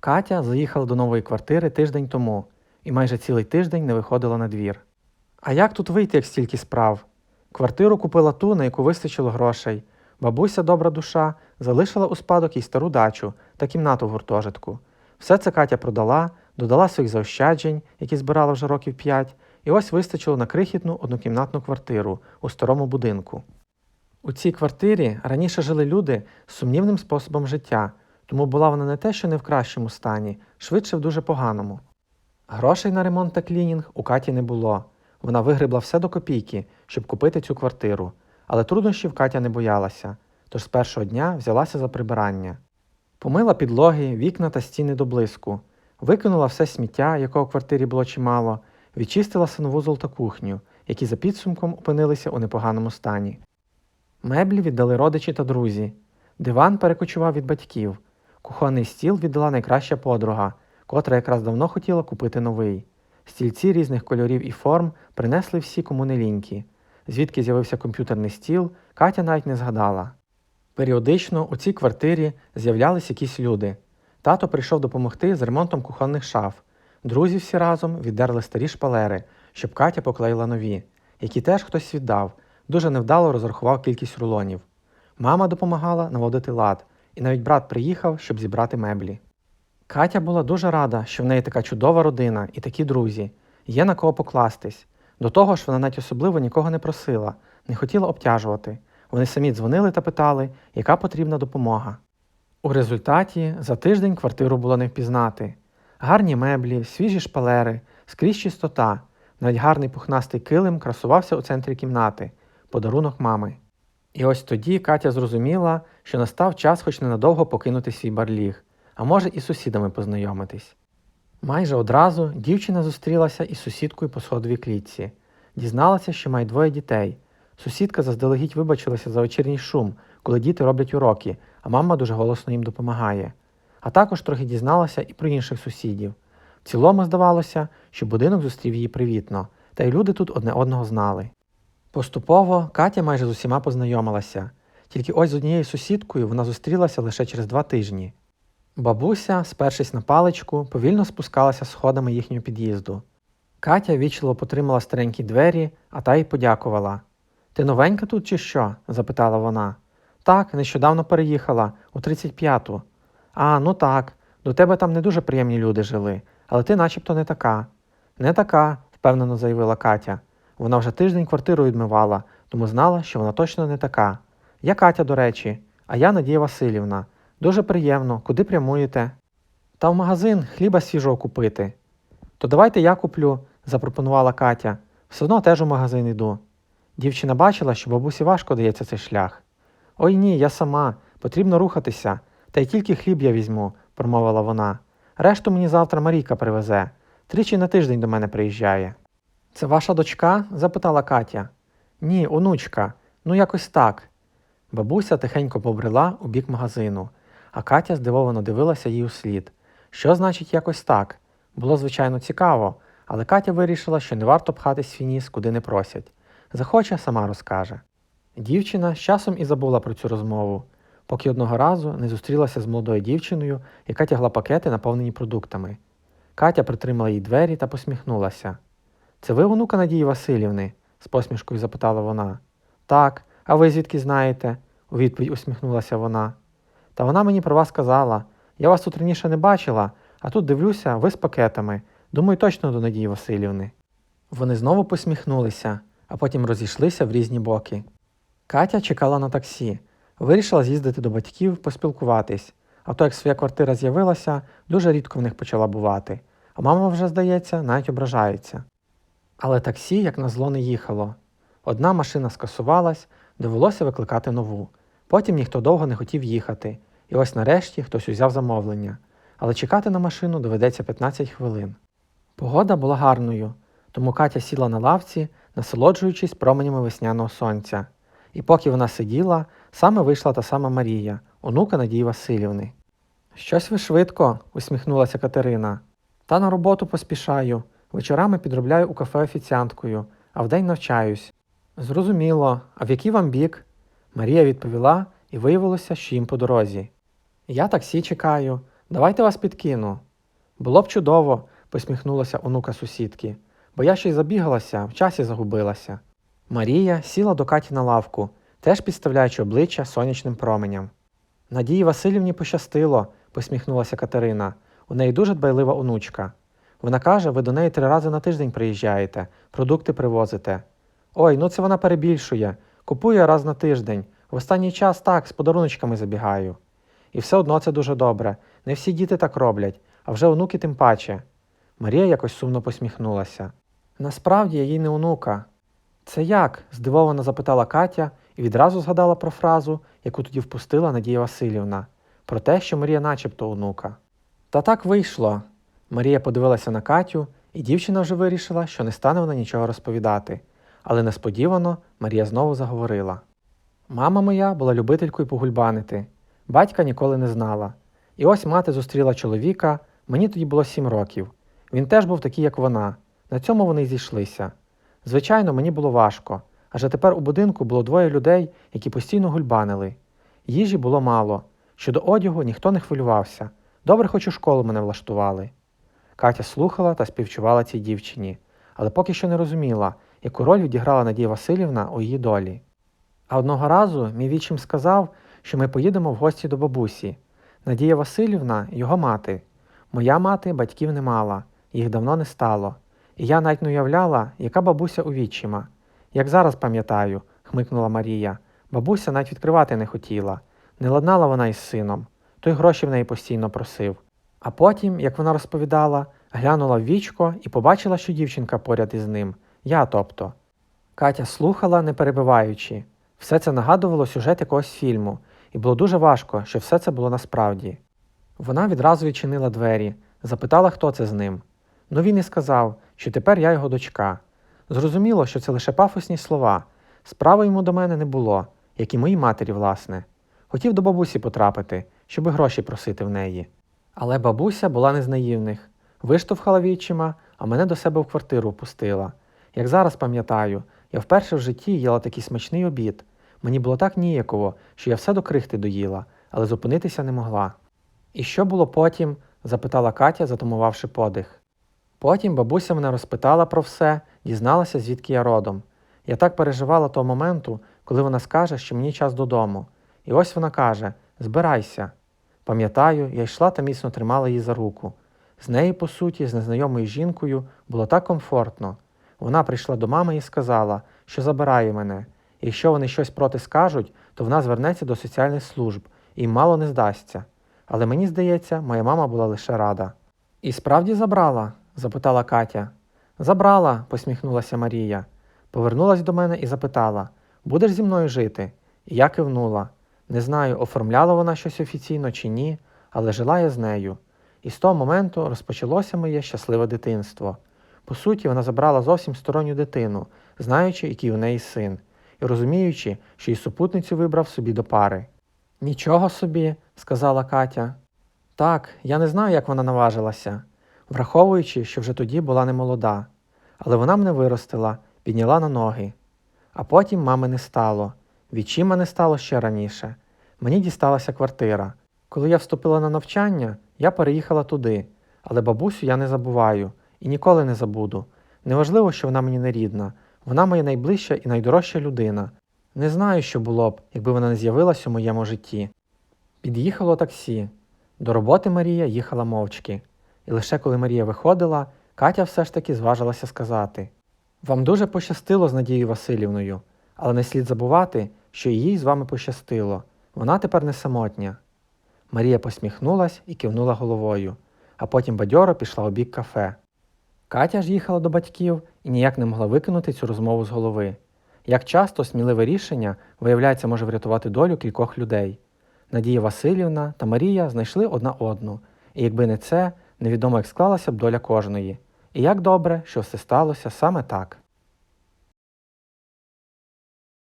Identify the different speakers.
Speaker 1: Катя заїхала до нової квартири тиждень тому і майже цілий тиждень не виходила на двір. А як тут вийти, як стільки справ? Квартиру купила ту, на яку вистачило грошей. Бабуся, добра душа, залишила у спадок і стару дачу та кімнату в гуртожитку. Все це Катя продала, додала своїх заощаджень, які збирала вже років п'ять, і ось вистачило на крихітну однокімнатну квартиру у старому будинку. У цій квартирі раніше жили люди з сумнівним способом життя, тому була вона не те, що не в кращому стані, швидше в дуже поганому. Грошей на ремонт та клінінг у Каті не було. Вона вигребла все до копійки, щоб купити цю квартиру, але труднощів Катя не боялася, тож з першого дня взялася за прибирання. Помила підлоги, вікна та стіни до блиску, викинула все сміття, якого в квартирі було чимало, відчистила санвузол та кухню, які за підсумком опинилися у непоганому стані. Меблі віддали родичі та друзі. Диван перекочував від батьків. Кухонний стіл віддала найкраща подруга, котра якраз давно хотіла купити новий. Стільці різних кольорів і форм принесли всі, кому не. Звідки з'явився комп'ютерний стіл, Катя навіть не згадала. Періодично у цій квартирі з'являлись якісь люди. Тато прийшов допомогти з ремонтом кухонних шаф. Друзі всі разом віддерли старі шпалери, щоб Катя поклеїла нові, які теж хтось віддав, дуже невдало розрахував кількість рулонів. Мама допомагала наводити лад, і навіть брат приїхав, щоб зібрати меблі. Катя була дуже рада, що в неї така чудова родина і такі друзі, є на кого покластись. До того ж, вона навіть особливо нікого не просила, не хотіла обтяжувати. Вони самі дзвонили та питали, яка потрібна допомога. У результаті за тиждень квартиру було не впізнати. Гарні меблі, свіжі шпалери, скрізь чистота, навіть гарний пухнастий килим красувався у центрі кімнати, подарунок мами. І ось тоді Катя зрозуміла, що настав час хоч ненадовго покинути свій барліг, а може і з сусідами познайомитись. Майже одразу дівчина зустрілася із сусідкою по сходовій клітці, дізналася, що має двоє дітей. Сусідка заздалегідь вибачилася за вечірній шум, коли діти роблять уроки, а мама дуже голосно їм допомагає. А також трохи дізналася і про інших сусідів. В цілому здавалося, що будинок зустрів її привітно, та й люди тут одне одного знали. Поступово Катя майже з усіма познайомилася, тільки ось з однією сусідкою вона зустрілася лише через два тижні. Бабуся, спершись на паличку, повільно спускалася сходами їхнього під'їзду. Катя вічливо потримала старенькі двері, а та й подякувала. Ти новенька тут чи що? запитала вона. Так, нещодавно переїхала, у 35-ту. А, ну так, до тебе там не дуже приємні люди жили, але ти начебто не така. Не така, впевнено заявила Катя. Вона вже тиждень квартиру відмивала, тому знала, що вона точно не така. Я Катя, до речі, а я Надія Васильівна. Дуже приємно, куди прямуєте? Та в магазин хліба свіжого купити. То давайте я куплю, запропонувала Катя. Все одно теж у магазин йду. Дівчина бачила, що бабусі важко дається цей шлях. Ой ні, я сама, потрібно рухатися, та й тільки хліб я візьму, промовила вона. Решту мені завтра Марійка привезе. Тричі на тиждень до мене приїжджає. Це ваша дочка? запитала Катя. Ні, онучка, ну якось так. Бабуся тихенько побрела у бік магазину, а Катя здивовано дивилася їй услід. Що значить якось так? Було, звичайно, цікаво, але Катя вирішила, що не варто пхати свій ніс, куди не просять. Захоче, сама розкаже. Дівчина з часом і забула про цю розмову, поки одного разу не зустрілася з молодою дівчиною, яка тягла пакети, наповнені продуктами. Катя притримала їй двері та посміхнулася. Це ви онука Надії Васильівни? з посмішкою запитала вона. Так, а ви звідки знаєте? у відповідь усміхнулася вона. Та вона мені про вас казала. Я вас тут раніше не бачила, а тут дивлюся, ви з пакетами. Думаю, точно до Надії Васильівни. Вони знову посміхнулися, а потім розійшлися в різні боки. Катя чекала на таксі, вирішила з'їздити до батьків, поспілкуватись, а то як своя квартира з'явилася, дуже рідко в них почала бувати, а мама вже, здається, навіть ображається. Але таксі, як назло, не їхало. Одна машина скасувалась, довелося викликати нову. Потім ніхто довго не хотів їхати, і ось нарешті хтось узяв замовлення. Але чекати на машину доведеться 15 хвилин. Погода була гарною, тому Катя сіла на лавці, насолоджуючись променями весняного сонця. І поки вона сиділа, саме вийшла та сама Марія, онука Надії Васильівни. Щось ви швидко, усміхнулася Катерина. Та на роботу поспішаю. Вечорами підробляю у кафе офіціанткою, а вдень навчаюсь. Зрозуміло, а в який вам бік? Марія відповіла, і виявилося, що їм по дорозі. Я таксі чекаю. Давайте вас підкину. Було б чудово, посміхнулася онука сусідки, бо я ще й забігалася, в часі загубилася. Марія сіла до Каті на лавку, теж підставляючи обличчя сонячним променям. Надії Васильівні пощастило, посміхнулася Катерина. У неї дуже дбайлива онучка. Вона каже, ви до неї три рази на тиждень приїжджаєте, продукти привозите. Ой, ну це вона перебільшує. Купує раз на тиждень. В останній час так, з подаруночками забігаю. І все одно це дуже добре. Не всі діти так роблять, а вже онуки тим паче. Марія якось сумно посміхнулася. Насправді я їй не онука. Це як? здивовано запитала Катя і відразу згадала про фразу, яку тоді впустила Надія Васильівна, про те, що Марія начебто онука. Та так вийшло. Марія подивилася на Катю, і дівчина вже вирішила, що не стане вона нічого розповідати. Але несподівано Марія знову заговорила. Мама моя була любителькою погульбанити. Батька ніколи не знала. І ось мати зустріла чоловіка, мені тоді було сім років. Він теж був такий, як вона. На цьому вони й зійшлися. Звичайно, мені було важко, адже тепер у будинку було двоє людей, які постійно гульбанили. Їжі було мало. Щодо одягу ніхто не хвилювався. Добре, хоч у школу мене влаштували. Катя слухала та співчувала цій дівчині, але поки що не розуміла, яку роль відіграла Надія Васильівна у її долі. А одного разу мій вічим сказав, що ми поїдемо в гості до бабусі. Надія Васильівна його мати. Моя мати батьків не мала, їх давно не стало. І я навіть не уявляла, яка бабуся у відчима. Як зараз пам'ятаю, хмикнула Марія. Бабуся навіть відкривати не хотіла. Не ладнала вона із сином, той гроші в неї постійно просив. А потім, як вона розповідала, глянула в вічко і побачила, що дівчинка поряд із ним, я тобто. Катя слухала, не перебиваючи. Все це нагадувало сюжет якогось фільму, і було дуже важко, що все це було насправді. Вона відразу відчинила двері, запитала, хто це з ним. Ну він і сказав, що тепер я його дочка. Зрозуміло, що це лише пафосні слова. Справи йому до мене не було, як і моїй матері, власне. Хотів до бабусі потрапити, щоб гроші просити в неї. Але бабуся була не з наївних, виштовхала відчима, а мене до себе в квартиру впустила. Як зараз пам'ятаю, я вперше в житті їла такий смачний обід. Мені було так ніяково, що я все до крихти доїла, але зупинитися не могла. І що було потім? запитала Катя, затумувавши подих. Потім бабуся мене розпитала про все, дізналася, звідки я родом. Я так переживала того моменту, коли вона скаже, що мені час додому. І ось вона каже: Збирайся. Пам'ятаю, я йшла та міцно тримала її за руку. З нею, по суті, з незнайомою жінкою, було так комфортно. Вона прийшла до мами і сказала, що забирає мене. Якщо вони щось проти скажуть, то вона звернеться до соціальних служб і мало не здасться. Але мені здається, моя мама була лише рада. І справді забрала? запитала Катя. Забрала, посміхнулася Марія. Повернулась до мене і запитала: Будеш зі мною жити? І я кивнула. Не знаю, оформляла вона щось офіційно чи ні, але жила я з нею. І з того моменту розпочалося моє щасливе дитинство. По суті, вона забрала зовсім сторонню дитину, знаючи, який у неї син, і розуміючи, що її супутницю вибрав собі до пари. Нічого собі, сказала Катя. Так, я не знаю, як вона наважилася, враховуючи, що вже тоді була немолода. Але вона мене виростила, підняла на ноги. А потім мами не стало. Відчима не стало ще раніше. Мені дісталася квартира. Коли я вступила на навчання, я переїхала туди, але бабусю я не забуваю і ніколи не забуду. Неважливо, що вона мені не рідна, вона моя найближча і найдорожча людина. Не знаю, що було б, якби вона не з'явилась у моєму житті. Під'їхало таксі. До роботи Марія їхала мовчки, і лише коли Марія виходила, Катя все ж таки зважилася сказати: Вам дуже пощастило з Надією Васильівною, але не слід забувати, що їй з вами пощастило. Вона тепер не самотня. Марія посміхнулась і кивнула головою, а потім бадьоро пішла у бік кафе. Катя ж їхала до батьків і ніяк не могла викинути цю розмову з голови. Як часто сміливе рішення, виявляється, може врятувати долю кількох людей. Надія Васильівна та Марія знайшли одна одну, і якби не це, невідомо як склалася б доля кожної. І як добре, що все сталося саме так.